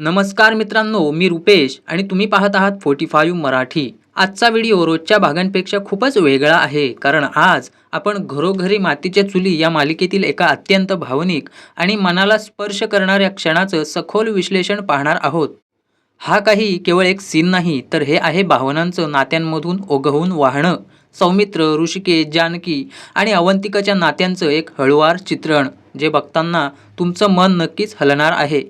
नमस्कार मित्रांनो मी रुपेश आणि तुम्ही पाहत आहात फोर्टी फाईव्ह मराठी. आजचा व्हिडिओ रोजच्या भागांपेक्षा खूपच वेगळा आहे कारण आज आपण घरोघरी मातीच्या चुली या मालिकेतील एका अत्यंत भावनिक आणि मनाला स्पर्श करणाऱ्या क्षणाचं सखोल विश्लेषण पाहणार आहोत. हा काही केवळ एक सीन नाही तर हे आहे भावनांचं नात्यांमधून ओघवून वाहणं. सौमित्र ऋषिकेश जानकी आणि अवंतिकाच्या नात्यांचं एक हळुवार चित्रण जे बघताना तुमचं मन नक्कीच हलणार आहे.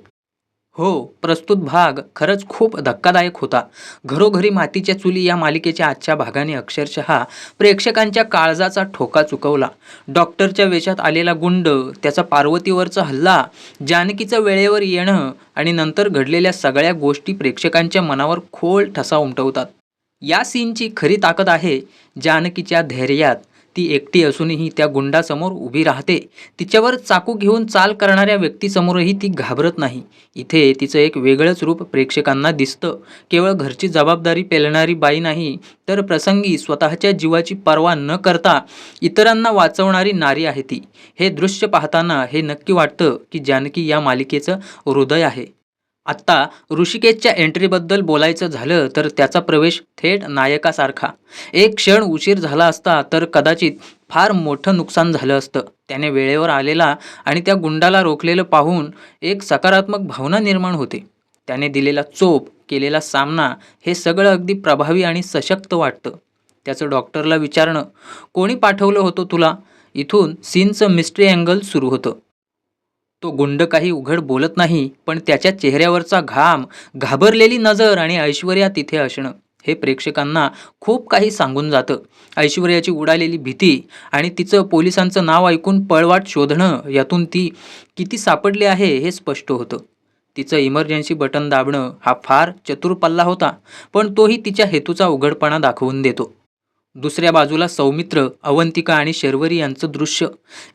हो प्रस्तुत भाग खरंच खूप धक्कादायक होता. घरोघरी मातीच्या चुली या मालिकेच्या आजच्या भागाने अक्षरशः प्रेक्षकांच्या काळजाचा ठोका चुकवला. डॉक्टरच्या वेशात आलेला गुंड त्याचा पार्वतीवरचा हल्ला जानकीचं वेळेवर येणं आणि नंतर घडलेल्या सगळ्या गोष्टी प्रेक्षकांच्या मनावर खोल ठसा उमटवतात. या सीनची खरी ताकद आहे जानकीच्या धैर्यात. ती एकटी असूनही त्या गुंडासमोर उभी राहते. तिच्यावर चाकू घेऊन चाल करणाऱ्या व्यक्तीसमोरही ती घाबरत नाही. इथे तिचं एक वेगळंच रूप प्रेक्षकांना दिसतं. केवळ घरची जबाबदारी पेलणारी बाई नाही तर प्रसंगी स्वतःच्या जीवाची पर्वा न करता इतरांना वाचवणारी नारी आहे ती. हे दृश्य पाहताना हे नक्की वाटतं की जानकी या मालिकेचं हृदय आहे. आत्ता ऋषिकेशच्या एंट्रीबद्दल बोलायचं झालं तर त्याचा प्रवेश थेट नायकासारखा. एक क्षण उशीर झाला असता तर कदाचित फार मोठं नुकसान झालं असतं. त्याने वेळेवर आलेला आणि त्या गुंडाला रोखलेलं पाहून एक सकारात्मक भावना निर्माण होते. त्याने दिलेला चोप केलेला सामना हे सगळं अगदी प्रभावी आणि सशक्त वाटतं. त्याचं डॉक्टरला विचारणं कोणी पाठवलं होतं तुला? इथून सीनचं मिस्ट्री अँगल सुरू होतं. तो गुंड काही उघड बोलत नाही पण त्याच्या चेहऱ्यावरचा घाम घाबरलेली नजर आणि ऐश्वर्या तिथे असणं हे प्रेक्षकांना खूप काही सांगून जातं. ऐश्वर्याची उडालेली भीती आणि तिचं पोलिसांचं नाव ऐकून पळवाट शोधणं यातून ती किती सापडली आहे हे स्पष्ट होतं. तिचं इमर्जन्सी बटन दाबणं हा फार चतुर पल्ला होता पण तोही तिच्या हेतूचा उघडपणा दाखवून देतो. दुसऱ्या बाजूला सौमित्र अवंतिका आणि शर्वरी यांचं दृश्य.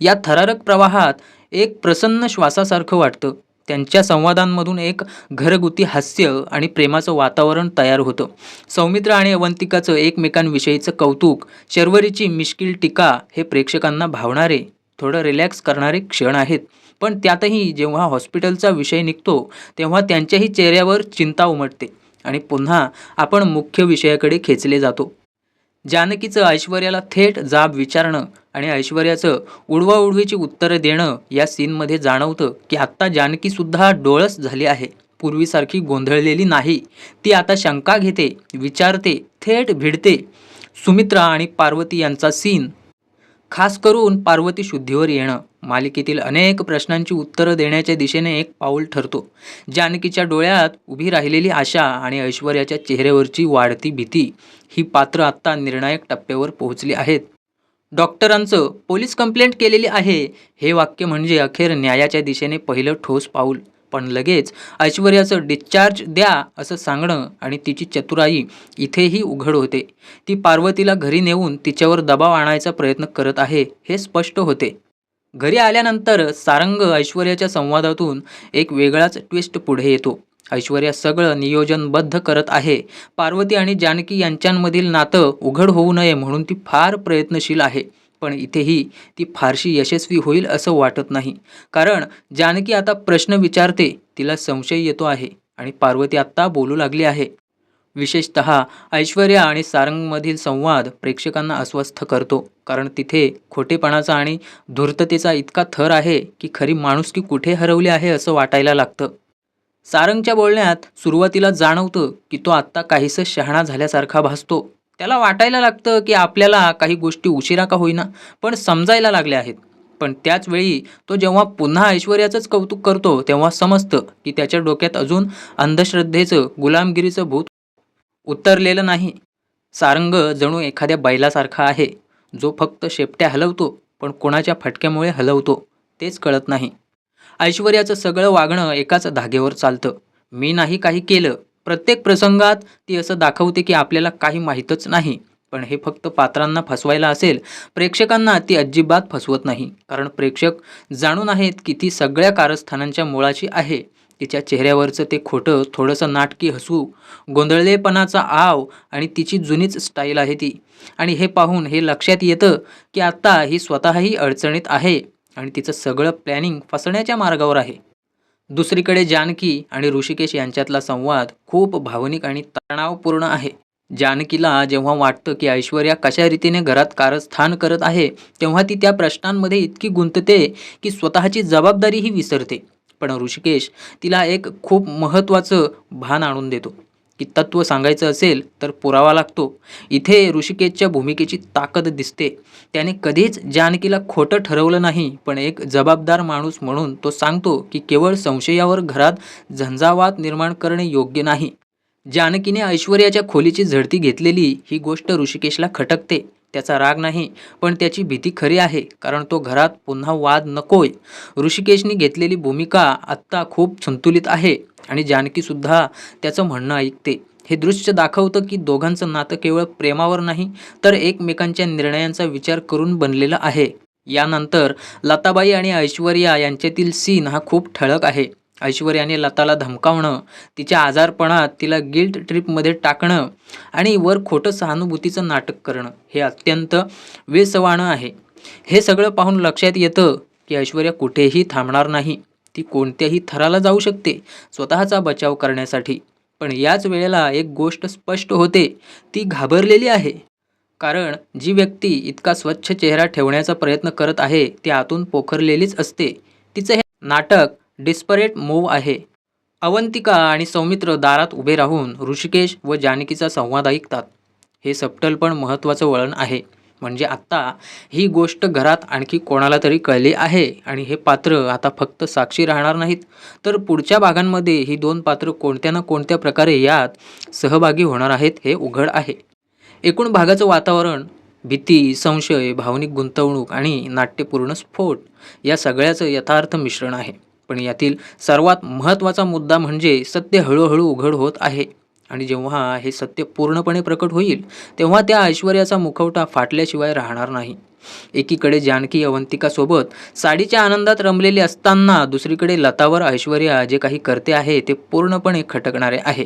या थरारक प्रवाहात एक प्रसन्न श्वासासारखं वाटतं. त्यांच्या संवादांमधून एक घरगुती हास्य आणि प्रेमाचं वातावरण तयार होतं. सौमित्र आणि अवंतिकाचं एकमेकांविषयीचं कौतुक शर्वरीची मिश्किल टीका हे प्रेक्षकांना भावणारे थोडं रिलॅक्स करणारे क्षण आहेत. पण त्यातही जेव्हा हॉस्पिटलचा विषय निघतो तेव्हा त्यांच्याही चेहऱ्यावर चिंता उमटते आणि पुन्हा आपण मुख्य विषयाकडे खेचले जातो. जानकीचं ऐश्वर्याला थेट जाब विचारणं आणि ऐश्वर्याचं उडवाउडवीची उत्तरं देणं या सीनमध्ये जाणवतं की आत्ता जानकीसुद्धा डोळस झाली आहे. पूर्वीसारखी गोंधळलेली नाही. ती आता शंका घेते विचारते थेट भिडते. सुमित्रा आणि पार्वती यांचा सीन खास करून पार्वती शुद्धीवर येणं. मालिकेतील अनेक प्रश्नांची उत्तरं देण्याच्या दिशेने एक पाऊल ठरतो. जानकीच्या डोळ्यात उभी राहिलेली आशा आणि ऐश्वर्याच्या चेहऱ्यावरची वाढती भीती ही पात्र आत्ता निर्णायक टप्प्यावर पोहोचली आहेत. डॉक्टरांचं पोलीस कंप्लेंट केलेली आहे हे वाक्य म्हणजे अखेर न्यायाच्या दिशेने पहिलं ठोस पाऊल. पण लगेच ऐश्वर्याचं डिस्चार्ज द्या असं सांगणं आणि तिची चतुराई इथेही उघड होते. ती पार्वतीला घरी नेऊन तिच्यावर दबाव आणायचा प्रयत्न करत आहे हे स्पष्ट होते. घरी आल्यानंतर सारंग ऐश्वर्याच्या संवादातून एक वेगळाच ट्विस्ट पुढे येतो. ऐश्वर्या सगळं नियोजनबद्ध करत आहे. पार्वती आणि जानकी यांच्यामधील नातं उघड होऊ नये म्हणून ती फार प्रयत्नशील आहे. पण इथेही ती फारशी यशस्वी होईल असं वाटत नाही. कारण जानकी आता प्रश्न विचारते तिला संशय येतो आहे आणि पार्वती आत्ता बोलू लागली आहे. विशेषत ऐश्वर्या आणि सारंगमधील संवाद प्रेक्षकांना अस्वस्थ करतो कारण तिथे खोटेपणाचा आणि धूर्ततेचा इतका थर आहे की खरी माणुसकी कुठे हरवली आहे असं वाटायला लागतं. सारंगच्या बोलण्यात सुरुवातीला जाणवतं की तो आत्ता काहीसं शहाणा झाल्यासारखा भासतो. त्याला वाटायला लागतं की आपल्याला काही गोष्टी उशिरा का होईना पण समजायला लागल्या आहेत. पण त्याच वेळी तो जेव्हा पुन्हा ऐश्वर्याचंच कौतुक करतो तेव्हा समजतं की त्याच्या डोक्यात अजून अंधश्रद्धेचं गुलामगिरीचं भूत उतरलेलं नाही. सारंग जणू एखाद्या बैलासारखा आहे जो फक्त शेपट्या हलवतो पण कोणाच्या फटक्यामुळे हलवतो तेच कळत नाही. ऐश्वर्याचं सगळं वागणं एकाच धागेवर चालतं. मी नाही काही केलं प्रत्येक प्रसंगात ती असं दाखवते की आपल्याला काही माहीतच नाही. पण हे फक्त पात्रांना फसवायला असेल प्रेक्षकांना ती अजिबात फसवत नाही. कारण प्रेक्षक जाणून आहेत की ती सगळ्या कारस्थानांच्या मुळाची आहे. तिच्या चेहऱ्यावरचं ते खोटं थोडंसं नाटकी हसू गोंधळलेपणाचा आव आणि तिची जुनीच स्टाईल आहे ती. आणि हे पाहून हे लक्षात येतं की आत्ता ही स्वतःही अडचणीत आहे आणि तिचं सगळं प्लॅनिंग फसण्याच्या मार्गावर आहे. दुसरीकडे जानकी आणि ऋषिकेश यांच्यातला संवाद खूप भावनिक आणि तणावपूर्ण आहे. जानकीला जेव्हा वाटतं की ऐश्वर्या कशा रीतीने घरात कारस्थान करत आहे तेव्हा ती त्या प्रश्नांमध्ये इतकी गुंतते की स्वतःची जबाबदारीही विसरते. पण ऋषिकेश तिला एक खूप महत्त्वाचं भान आणून देतो. की तत्त्व सांगायचं असेल तर पुरावा लागतो. इथे ऋषिकेशच्या भूमिकेची ताकद दिसते. त्याने कधीच जानकीला खोटं ठरवलं नाही पण एक जबाबदार माणूस म्हणून तो सांगतो की केवळ संशयावर घरात झंझावात निर्माण करणे योग्य नाही. जानकीने ऐश्वर्याच्या खोलीची झडती घेतलेली ही गोष्ट ऋषिकेशला खटकते. त्याचा राग नाही पण त्याची भीती खरी आहे कारण तो घरात पुन्हा वाद नकोय. ऋषिकेशने घेतलेली भूमिका आत्ता खूप संतुलित आहे आणि जानकीसुद्धा त्याचं म्हणणं ऐकते. हे दृश्य दाखवतं की दोघांचं नातं केवळ प्रेमावर नाही तर एकमेकांच्या निर्णयांचा विचार करून बनलेलं आहे. यानंतर लताबाई आणि ऐश्वर्या यांच्यातील सीन हा खूप ठळक आहे. ऐश्वर्याने लताला धमकावणं तिच्या आजारपणात तिला गिल्ट ट्रिपमध्ये टाकणं आणि वर खोटं सहानुभूतीचं नाटक करणं हे अत्यंत वेसवाणं आहे. हे सगळं पाहून लक्षात येतं की ऐश्वर्या कुठेही थांबणार नाही. ती कोणत्याही थराला जाऊ शकते स्वतःचा बचाव करण्यासाठी. पण याच वेळेला एक गोष्ट स्पष्ट होते ती घाबरलेली आहे. कारण जी व्यक्ती इतका स्वच्छ चेहरा ठेवण्याचा प्रयत्न करत आहे ती आतून पोखरलेलीच असते. तिचं हे नाटक डिस्परेट मूव आहे. अवंतिका आणि सौमित्र दारात उभे राहून ऋषिकेश व जानकीचा संवाद ऐकतात. हे सबटल पण महत्त्वाचं वळण आहे. म्हणजे आत्ता ही गोष्ट घरात आणखी कोणाला तरी कळली आहे आणि हे पात्र आता फक्त साक्षी राहणार नाहीत. तर पुढच्या भागांमध्ये ही दोन पात्र कोणत्या ना कोणत्या प्रकारे यात सहभागी होणार आहेत हे उघड आहे. एकूण भागाचं वातावरण भीती संशय भावनिक गुंतवणूक आणि नाट्यपूर्ण स्फोट या सगळ्याचं यथार्थ मिश्रण आहे. पण यातील सर्वात महत्त्वाचा मुद्दा म्हणजे सत्य हळूहळू उघड होत आहे. आणि जेव्हा हे सत्य पूर्णपणे प्रकट होईल तेव्हा त्या ऐश्वर्याचा मुखवटा फाटल्याशिवाय राहणार नाही. एकीकडे जानकी अवंतिकासोबत साडीच्या आनंदात रमलेले असताना दुसरीकडे लतावर ऐश्वर्या जे काही करते आहे ते पूर्णपणे खटकणारे आहे.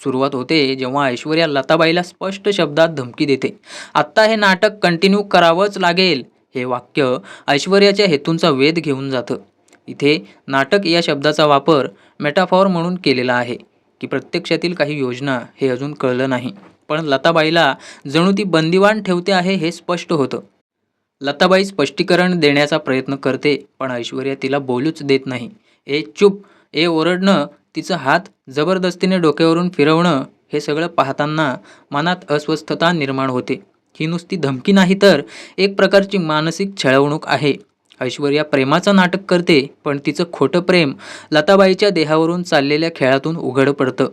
सुरुवात होते जेव्हा ऐश्वर्या लताबाईला स्पष्ट शब्दात धमकी देते. आत्ता हे नाटक कंटिन्यू करावंच लागेल हे वाक्य ऐश्वर्याच्या हेतूंचा वेध घेऊन जातं. इथे नाटक या शब्दाचा वापर मेटाफॉर म्हणून केलेला आहे की प्रत्यक्षातील काही योजना हे अजून कळलं नाही. पण लताबाईला जणू ती बंदिवान ठेवते आहे हे स्पष्ट होतं. लताबाई स्पष्टीकरण देण्याचा प्रयत्न करते पण ऐश्वर्या तिला बोलूच देत नाही. ए चुप ए ओरडणं तिचं हात जबरदस्तीने डोक्यावरून फिरवणं हे सगळं पाहताना मनात अस्वस्थता निर्माण होते. ही नुसती धमकी नाही तर एक प्रकारची मानसिक छळवणूक आहे. ऐश्वर्या प्रेमाचं नाटक करते पण तिचं खोटं प्रेम लताबाईच्या देहावरून चाललेल्या खेळातून उघड पडतं.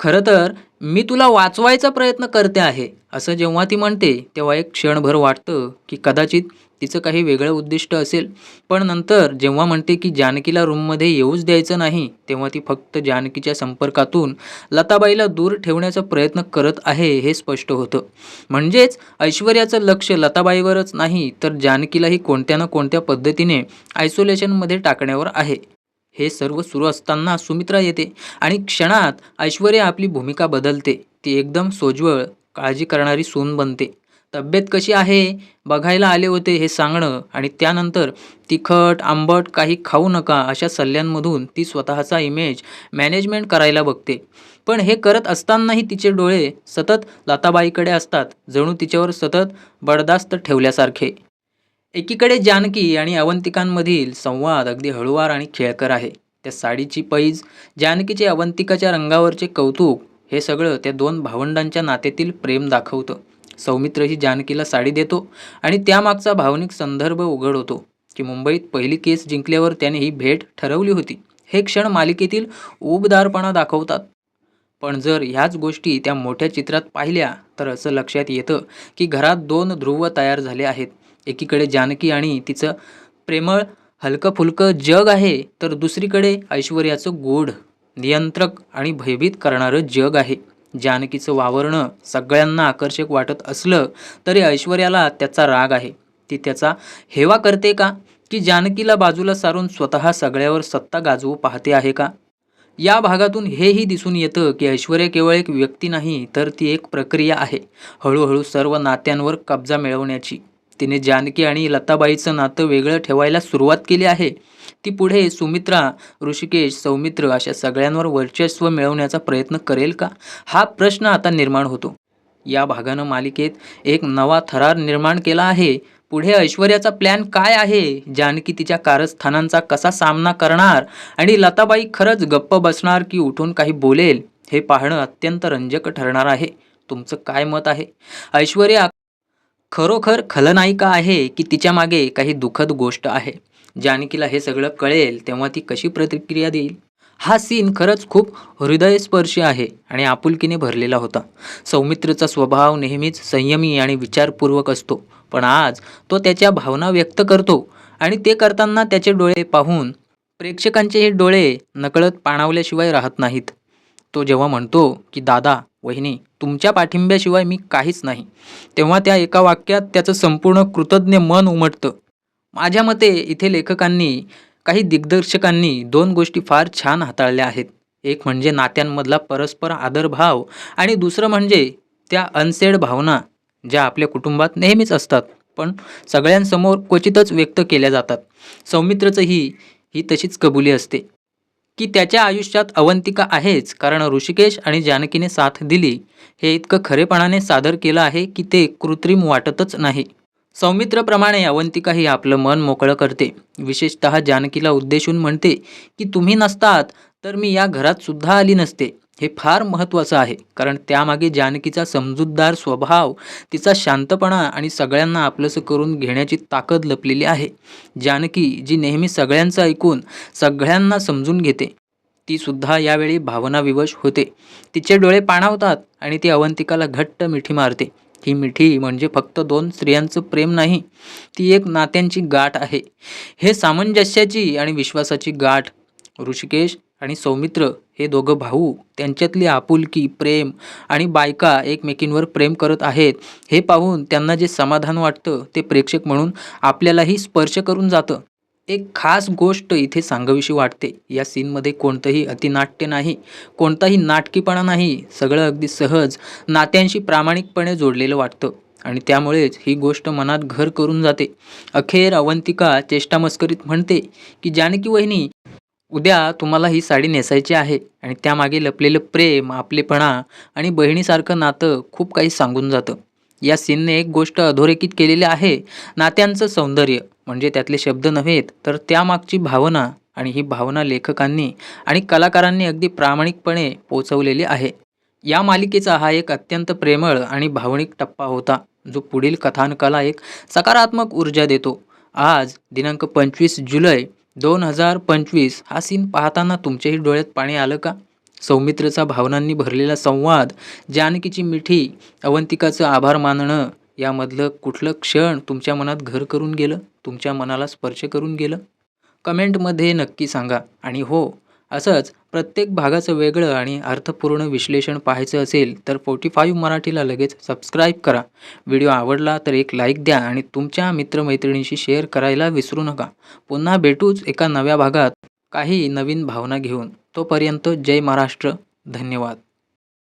खरं तर मी तुला वाचवायचा प्रयत्न करते आहे असं जेव्हा ती म्हणते तेव्हा एक क्षणभर वाटतं की कदाचित तिचं काही वेगळं उद्दिष्ट असेल. पण नंतर जेव्हा म्हणते की जानकीला रूममध्ये येऊच द्यायचं नाही तेव्हा ती फक्त जानकीच्या संपर्कातून लताबाईला दूर ठेवण्याचा प्रयत्न करत आहे हे स्पष्ट होतं. म्हणजेच ऐश्वर्याचं लक्ष लताबाईवरच नाही तर जानकीलाही कोणत्या ना कोणत्या पद्धतीने आयसोलेशनमध्ये टाकण्यावर आहे. हे सर्व सुरू असताना सुमित्रा येते आणि क्षणात ऐश्वर्या आपली भूमिका बदलते. ती एकदम सोज्वळ काळजी करणारी सून बनते. तब्येत कशी आहे? बघायला आले होते हे सांगणं आणि त्यानंतर तिखट आंबट काही खाऊ नका अशा सल्ल्यांमधून ती स्वतःचा इमेज मॅनेजमेंट करायला बघते. पण हे करत असतानाही तिचे डोळे सतत लताबाईकडे असतात जणू तिच्यावर सतत बडदास्त ठेवल्यासारखे. एकीकडे जानकी आणि अवंतिकांमधील संवाद अगदी हळुवार आणि खेळकर आहे. त्या साडीची पैज जानकीचे अवंतिकाच्या रंगावरचे कौतुक हे सगळं त्या दोन भावंडांच्या नात्यातील प्रेम दाखवतं. सौमित्र ही जानकीला साडी देतो आणि त्यामागचा भावनिक संदर्भ उघड होतो की मुंबईत पहिली केस जिंकल्यावर त्याने ही भेट ठरवली होती. हे क्षण मालिकेतील उबदारपणा दाखवतात. पण जर ह्याच गोष्टी त्या मोठ्या चित्रात पाहिल्या तर असं लक्षात येतं की घरात दोन ध्रुव तयार झाले आहेत. एकीकडे जानकी आणि तिचं प्रेमळ हलकंफुलकं जग आहे तर दुसरीकडे ऐश्वर्याचं गोड नियंत्रक आणि भयभीत करणारं जग आहे. जानकीचं वावरणं सगळ्यांना आकर्षक वाटत असलं तरी ऐश्वर्याला त्याचा राग आहे. ती त्याचा हेवा करते का? की जानकीला बाजूला सारून स्वतः सगळ्यावर सत्ता गाजवू पाहते आहे का? या भागातून हेही दिसून येतं की ऐश्वर्या केवळ एक व्यक्ती नाही तर ती एक प्रक्रिया आहे. हळूहळू सर्व नात्यांवर कब्जा मिळवण्याची. तिने जानकी आणि लताबाईचं नातं वेगळं ठेवायला सुरुवात केली आहे. ती पुढे सुमित्रा ऋषिकेश सौमित्र अशा सगळ्यांवर वर्चस्व मिळवण्याचा प्रयत्न करेल का? हा प्रश्न आता निर्माण होतो. या भागानं मालिकेत एक नवा थरार निर्माण केला आहे. पुढे ऐश्वर्याचा प्लॅन काय आहे? जानकी तिच्या कारस्थानांचा कसा सामना करणार? आणि लताबाई खरंच गप्प बसणार की उठून काही बोलेल? हे पाहणं अत्यंत रंजक ठरणार आहे. तुमचं काय मत आहे? ऐश्वर्या खरोखर खलनायिका आहे की तिच्यामागे काही दुःखद गोष्ट आहे जानकीला हे सगळं कळेल तेव्हा ती कशी प्रतिक्रिया देईल? हा सीन खरंच खूप हृदयस्पर्शी आहे आणि आपुलकीने भरलेला होता. सौमित्रचा स्वभाव नेहमीच संयमी आणि विचारपूर्वक असतो पण आज तो त्याच्या भावना व्यक्त करतो आणि ते करताना त्याचे डोळे पाहून प्रेक्षकांचे हे डोळे नकळत पाणावल्याशिवाय राहत नाहीत. तो जेव्हा म्हणतो की दादा वहिनी तुमच्या पाठिंब्याशिवाय मी काहीच नाही. तेव्हा त्या एका वाक्यात त्याचं संपूर्ण कृतज्ञ मन उमटतं. माझ्या मते इथे लेखकांनी काही दिग्दर्शकांनी दोन गोष्टी फार छान हाताळल्या आहेत. एक म्हणजे नात्यांमधला परस्पर आदरभाव आणि दुसरं म्हणजे त्या अनसेड भावना ज्या आपल्या कुटुंबात नेहमीच असतात पण सगळ्यांसमोर क्वचितच व्यक्त केल्या जातात. सौमित्रचंही ही तशीच कबुली असते. की त्याच्या आयुष्यात अवंतिका आहेच कारण ऋषिकेश आणि जानकीने साथ दिली. हे इतकं खरेपणाने सादर केलं आहे की ते कृत्रिम वाटतच नाही. सौमित्रप्रमाणे अवंतिका ही आपलं मन मोकळं करते. विशेषतः जानकीला उद्देशून म्हणते की तुम्ही नसतात तर मी या घरात सुद्धा आली नसते. हे फार महत्त्वाचं आहे कारण त्यामागे जानकीचा समजूतदार स्वभाव तिचा शांतपणा आणि सगळ्यांना आपलंसं करून घेण्याची ताकद लपलेली आहे. जानकी जी नेहमी सगळ्यांचं ऐकून सगळ्यांना समजून घेते ती सुद्धा यावेळी भावनाविवश होते. तिचे डोळे पाणावतात आणि ती अवंतिकाला घट्ट मिठी मारते. ही मिठी म्हणजे फक्त दोन स्त्रियांचं प्रेम नाही ती एक नात्यांची गाठ आहे. हे सामंजस्याची आणि विश्वासाची गाठ. ऋषिकेश आणि सौमित्र हे दोघं भाऊ त्यांच्यातली आपुलकी प्रेम आणि बायका एकमेकींवर प्रेम करत आहेत. हे पाहून त्यांना जे समाधान वाटतं ते प्रेक्षक म्हणून आपल्यालाही स्पर्श करून जातं. एक खास गोष्ट इथे सांगावीशी वाटते. या सीनमध्ये कोणतंही अतिनाट्य नाही कोणताही नाटकीपणा नाही सगळं अगदी सहज नात्यांशी प्रामाणिकपणे जोडलेलं वाटतं. आणि त्यामुळेच ही गोष्ट मनात घर करून जाते. अखेर अवंतिका चेष्टामस्करीत म्हणते की जानकी वहिनी उद्या तुम्हाला ही साडी नेसायची आहे आणि त्यामागे लपलेलं प्रेम आपलेपणा आणि बहिणीसारखं नातं खूप काही सांगून जातं. या सीनने एक गोष्ट अधोरेखित केलेली आहे नात्यांचं सौंदर्य. म्हणजे त्यातले शब्द नव्हेत तर त्यामागची भावना आणि ही भावना लेखकांनी आणि कलाकारांनी अगदी प्रामाणिकपणे पोचवलेली आहे. या मालिकेचा हा एक अत्यंत प्रेमळ आणि भावनिक टप्पा होता जो पुढील कथानकाला एक सकारात्मक ऊर्जा देतो. आज दिनांक पंचवीस जुलै दोन हजार पंचवीस हा सीन पाहताना तुमच्याही डोळ्यात पाणी आलं का? सौमित्रचा भावनांनी भरलेला संवाद जानकीची मिठी अवंतिकाचं आभार मानणं यामधलं कुठलं क्षण तुमच्या मनात घर करून गेलं? तुमच्या मनाला स्पर्श करून गेलं? कमेंटमध्ये नक्की सांगा. आणि हो असंच प्रत्येक भागाचं वेगळं आणि अर्थपूर्ण विश्लेषण पाहायचं असेल तर फोर्टी फाईव्ह मराठीला लगेच सबस्क्राईब करा. व्हिडिओ आवडला तर एक लाईक द्या आणि तुमच्या मित्रमैत्रिणीशी शेअर करायला विसरू नका. पुन्हा भेटूच एका नव्या भागात काही नवीन भावना घेऊन. तोपर्यंत जय महाराष्ट्र. धन्यवाद.